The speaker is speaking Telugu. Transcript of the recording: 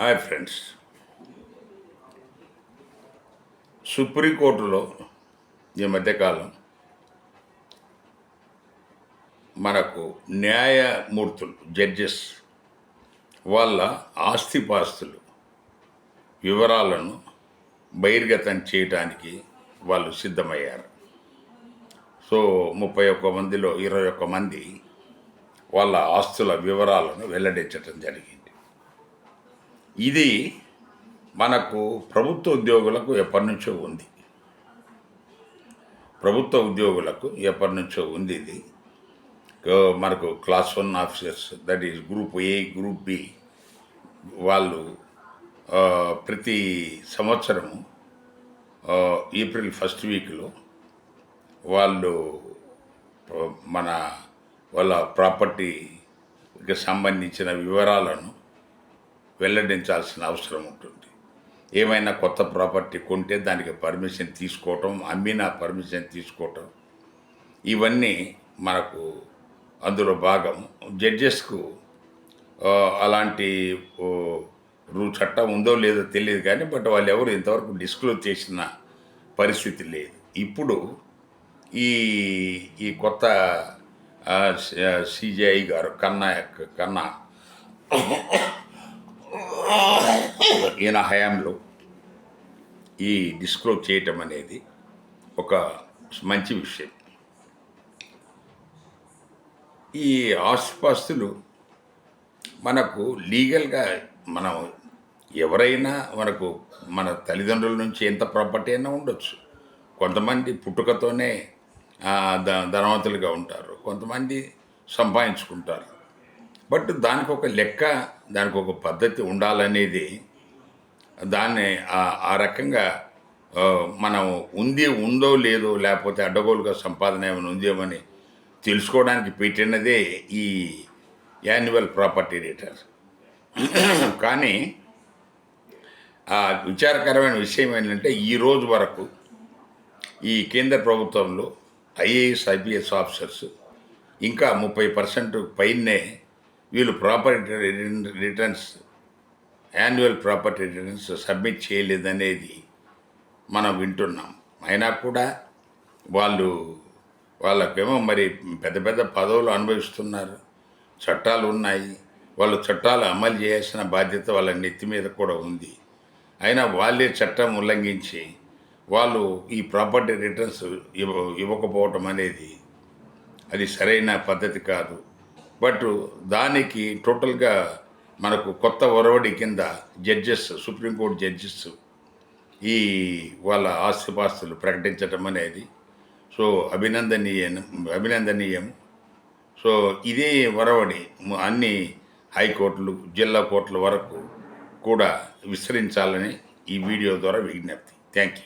Hi friends. సుప్రీంకోర్టులో ఈ మధ్యకాలం మనకు న్యాయమూర్తులు జడ్జెస్ వాళ్ళ ఆస్తిపాస్తులు వివరాలను బహిర్గతం చేయడానికి వాళ్ళు సిద్ధమయ్యారు. సో ముప్పై ఒక్క మందిలో ఇరవై ఒక్క మంది వాళ్ళ ఆస్తుల వివరాలను వెల్లడించడం జరిగింది. ఇది మనకు ప్రభుత్వ ఉద్యోగులకు ఎప్పటి నుంచో ఉంది. ప్రభుత్వ ఉద్యోగులకు ఎప్పటి నుంచో ఉంది ఇది. మనకు class one officers that is group A group B వాళ్ళు ప్రతి సంవత్సరము ఏప్రిల్ ఫస్ట్ వీక్లో వాళ్ళు మన వాళ్ళ ప్రాపర్టీకి సంబంధించిన వివరాలను వెల్లడించాల్సిన అవసరం ఉంటుంది. ఏమైనా కొత్త ప్రాపర్టీ కొంటే దానికి పర్మిషన్ తీసుకోవటం అమ్మిన పర్మిషన్ తీసుకోవటం ఇవన్నీ మనకు అందులో భాగం. జడ్జెస్కు అలాంటి రూ చట్టం ఉందో లేదో తెలియదు కానీ బట్ వాళ్ళు ఎవరు ఇంతవరకు డిస్క్లోజ్ చేసిన పరిస్థితి లేదు. ఇప్పుడు ఈ ఈ కొత్త సిజిఐ గారు కన్నా కన్నా ఈయన హయాంలో ఈ డిస్క్లోజ్ చేయటం అనేది ఒక మంచి విషయం. ఈ ఆస్తిపాస్తులు మనకు లీగల్గా మనం ఎవరైనా మనకు మన తల్లిదండ్రుల నుంచి ఎంత ప్రాపర్టీ అయినా ఉండొచ్చు. కొంతమంది పుట్టుకతోనే ధనవంతులుగా ఉంటారు. కొంతమంది సంపాదించుకుంటారు. బట్ దానికి ఒక లెక్క దానికి ఒక పద్ధతి ఉండాలనేది దాన్ని ఆ- రకంగా మనం ఉంది ఉందో లేదో లేకపోతే అడ్డగోలుగా సంపాదన ఏమైనా ఉందేమని తెలుసుకోవడానికి పెట్టినదే ఈ యాన్యువల్ ప్రాపర్టీ రిటర్న్ కానీ ఆ విచారకరమైన విషయం ఏంటంటే ఈ రోజు వరకు ఈ కేంద్ర ప్రభుత్వంలో ఐఏఎస్ ఐపీఎస్ ఆఫీసర్స్ ఇంకా ముప్పై పర్సెంట్ పైనే వీళ్ళు property returns annual property returns submit చేయలేదనేది మనం వింటున్నాం. అయినా కూడా వాళ్ళు వాళ్ళకేమో మరి పెద్ద పెద్ద పదవులు అనుభవిస్తున్నారు. చట్టాలు ఉన్నాయి. వాళ్ళు చట్టాలు అమలు చేయాల్సిన బాధ్యత వాళ్ళ నెత్తి మీద కూడా ఉంది. అయినా వాళ్ళే చట్టం ఉల్లంఘించి వాళ్ళు ఈ ప్రాపర్టీ రిటర్న్స్ ఇవ్వ ఇవ్వకపోవటం అనేది అది సరైన పద్ధతి కాదు. బట్ దానికి టోటల్గా మనకు కొత్త ఒరవడి కింద జడ్జెస్ సుప్రీంకోర్టు జడ్జెస్ ఈ వాళ్ళ ఆస్తిపాస్తులు ప్రకటించటం అనేది. సో అభినందనీయం అభినందనీయం. సో ఇదే ఒరవడి అన్ని హైకోర్టులు జిల్లా కోర్టుల వరకు కూడా విస్తరించాలని ఈ వీడియో ద్వారా విజ్ఞప్తి. Thank you.